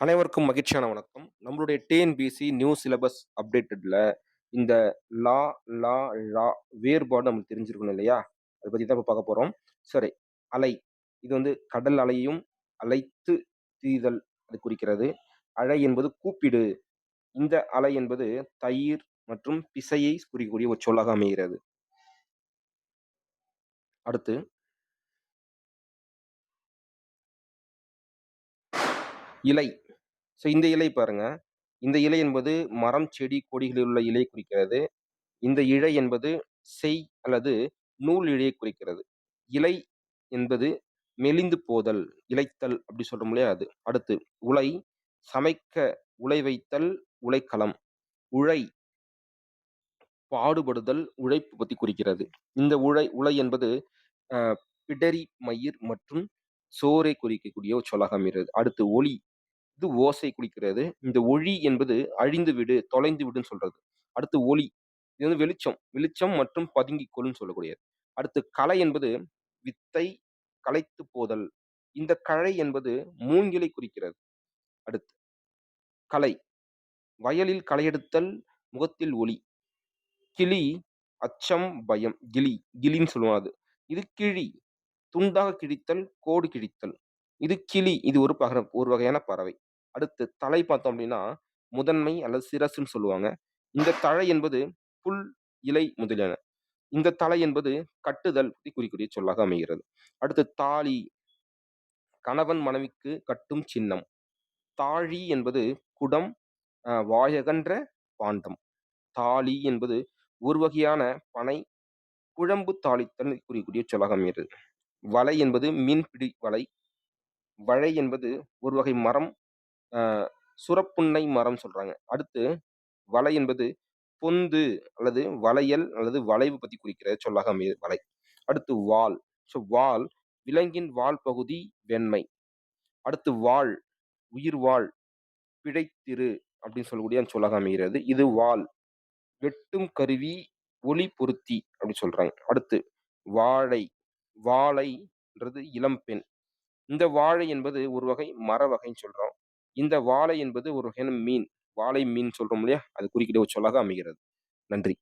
அனைவருக்கும் மகிழ்ச்சியான வணக்கம். நம்மளுடைய டிஎன்பிசி நியூ சிலபஸ் அப்டேட்டட்ல இந்த லா, லா, ழா வேறுபாடு நம்மளுக்கு தெரிஞ்சிருக்கணும் இல்லையா? அதை பத்தி தான் இப்போ பார்க்க போறோம். சரி, அலை. இது வந்து கடல் அலையும் அலைத்து தீதல் அது குறிக்கிறது. அலை என்பது கூப்பிடு. இந்த அலை என்பது தயிர் மற்றும் பிசையை குறிக்கக்கூடிய ஒரு சொல்லாக அமைகிறது. அடுத்து இலை. ஸோ இந்த இலை பாருங்க. இந்த இலை என்பது மரம், செடி, கொடிகளில் உள்ள இலையை குறிக்கிறது. இந்த இழை என்பது செய் அல்லது நூல் இழையை குறிக்கிறது. இலை என்பது மெலிந்து போதல், இலைத்தல் அப்படி சொல்றோம் இல்லையா அது. அடுத்து உலை, சமைக்க உலை வைத்தல், உலைக்களம். உழை பாடுபடுதல், உழைப்பு பற்றி குறிக்கிறது. இந்த உழை உலை என்பது பிடரி மயிர் மற்றும் சோரை குறிக்கக்கூடிய ஒரு இருக்கிறது அடுத்து ஒளி இது ஓசை குடிக்கிறது இந்த ஒளி என்பது அழிந்து விடு, தொலைந்து விடுன்னு சொல்றது. அடுத்து ஒளி இது வந்து வெளிச்சம். வெளிச்சம் மற்றும் பதுங்கிக் கொள்ன்னு சொல்லக்கூடியது. அடுத்து களை என்பது வித்தை களைத்து போதல். இந்த களை என்பது மூங்கிலை குறிக்கிறது. அடுத்து களை வயலில் களையெடுத்தல், முகத்தில் ஒளி. கிளி அச்சம், பயம். கிளி கிளின்னு சொல்லுவோம் அது. இது கிழி துண்டாக கிழித்தல், கோடு கிழித்தல். இது கிளி இது ஒரு பகர ஒரு வகையான பறவை. அடுத்து தலை பார்த்தோம் அப்படின்னா, முதன்மை அல்லது சிரசுன்னு சொல்லுவாங்க. இந்த தழை என்பது புல், இலை முதலியன. இந்த தலை என்பது கட்டுதல் குறிக்கூடிய சொல்லாக அமைகிறது. அடுத்து தாலி கணவன் மனைவிக்கு கட்டும் சின்னம். தாழி என்பது குடம், வாயகன்ற பாண்டம். தாலி என்பது ஒரு வகையான பனை, குழம்பு தாளித்தல் குறிக்கூடிய சொல்லாக அமைகிறது. வலை என்பது மீன்பிடி வலை. வழை என்பது ஒரு வகை மரம், அ சுரப்புன்னை மரம் சொல்றாங்க. அடுத்து வலை என்பது பொந்து அல்லது வளையல் அல்லது வளைவு பத்தி குறிக்கிற சொல்லாக அமைகிறது வலை. அடுத்து வால். ஸோ வால் விலங்கின் வால் பகுதி வெண்மை. அடுத்து வாள் உயிர் வாள் பிழைத்திரு அப்படின்னு சொல்லக்கூடிய அந்த சொல்லாக அமைகிறது. இது வாள். வெட்டும் கருவி ஒளி பொருத்தி அப்படின்னு சொல்றாங்க. அடுத்து வாழை வாழைன்றது இளம்பெண். இந்த வாழை என்பது ஒரு வகை மர வகைன்னு சொல்றோம். இந்த வாழை என்பது ஒரு வகையான மீன். வாழை மீன் சொல்றோம் இல்லையா? அது குறிக்கிட்ட ஒரு சொல்லாக அமைகிறது. நன்றி.